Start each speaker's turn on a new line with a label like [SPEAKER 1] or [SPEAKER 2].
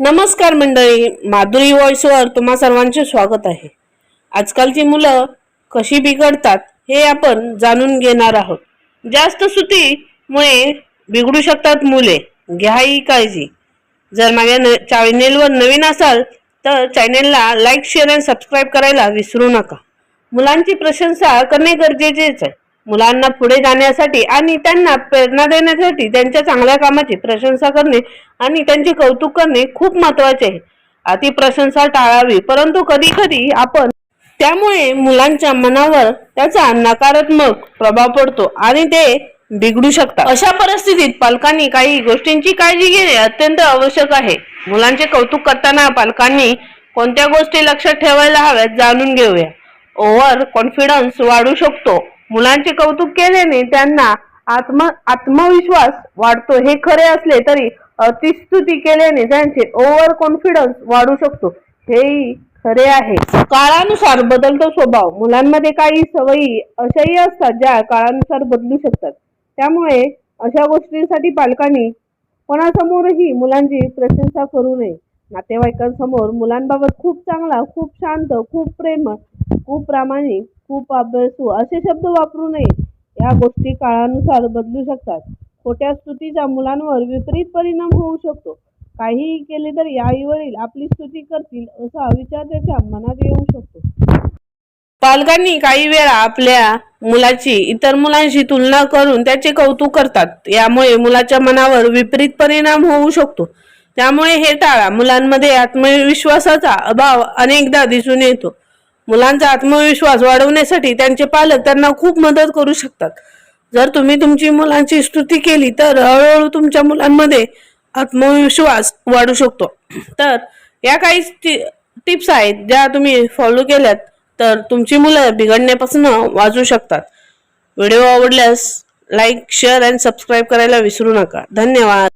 [SPEAKER 1] नमस्कार मंडळी माधुरी व्हॉइसवर तुम्हा सर्वांचे स्वागत आहे. आजकालची मुलं कशी बिघडतात हे आपण जाणून घेणार आहोत. जास्त सुतीमुळे बिघडू शकतात मुले घ्या ही काळजी. जर माझ्या न चॅनेलवर नवीन असाल तर चॅनेलला लाईक शेअर आणि सबस्क्राईब करायला विसरू नका. मुलांची प्रशंसा करणे गरजेचेच आहे. मुलांना पुढे जाण्यासाठी आणि त्यांना प्रेरणा देण्यासाठी त्यांच्या चांगल्या कामाची प्रशंसा करणे आणि त्यांचे कौतुक करणे खूप महत्त्वाचे आहे. अति प्रशंसा टाळावी परंतु कधी कधी आपण त्यामुळे मुलांच्या मनावर त्याचा नकारात्मक प्रभाव पडतो आणि ते बिघडू शकतात. अशा परिस्थितीत पालकांनी काही गोष्टींची काळजी घेणे अत्यंत आवश्यक आहे. मुलांचे कौतुक करताना पालकांनी कोणत्या गोष्टी लक्षात ठेवायला हव्यात जाणून घेऊया. ओव्हर कॉन्फिडन्स वाढू शकतो. मुलांचे कौतुक केल्याने त्यांना आत्म आत्मविश्वास वाढतो. हे खरे असले तरी अतिस्तुती केल्याने त्यांचे ओव्हर कॉन्फिडन्स वाढू शकतो. हेही खरे आहे. काळानुसार बदलतो स्वभाव. मुलांमध्ये काही सवयी अशाही असतात ज्या काळानुसार बदलू शकतात. त्यामुळे अशा गोष्टींसाठी पालकांनी कोणासमोरही मुलांची प्रशंसा करू नये. नातेवाईकांसमोर मुलांबाबत खूप चांगला खूप शांत खूप प्रेमळ खूप प्रामाणिक खूप अभ्यासू असे शब्द वापरू नये या गोष्टी काळानुसार बदलू शकतात. खोट्या स्तुतीचा मुलांवर विपरीत परिणाम होऊ शकतो. काहीही केले तरी आई वडील आपली स्तुती करतील असा विचार त्याच्या मनात येऊ शकतो. पालकांनी काही वेळा आपल्या मुलाची इतर मुलांशी तुलना करून त्याचे कौतुक करतात. यामुळे मुलाच्या मनावर विपरीत परिणाम होऊ शकतो. त्यामुळे हे टाळा. मुलांमध्ये आत्मविश्वासाचा अभाव अनेकदा दिसून येतो. मुलांचा आत्मविश्वास वाढवण्यासाठी त्यांचे पालक त्यांना खूप मदत करू शकतात. जर तुम्ही तुमची मुलांची स्तुती केली तर हळूहळू तुमच्या मुलांमध्ये आत्मविश्वास वाढू शकतो. तर या काही टिप्स आहेत ज्या तुम्ही फॉलो केल्यात तर तुमची मुलं बिघडण्यापासून वाचू शकतात. व्हिडिओ आवडल्यास लाईक शेअर अँड सबस्क्राईब करायला विसरू नका. धन्यवाद.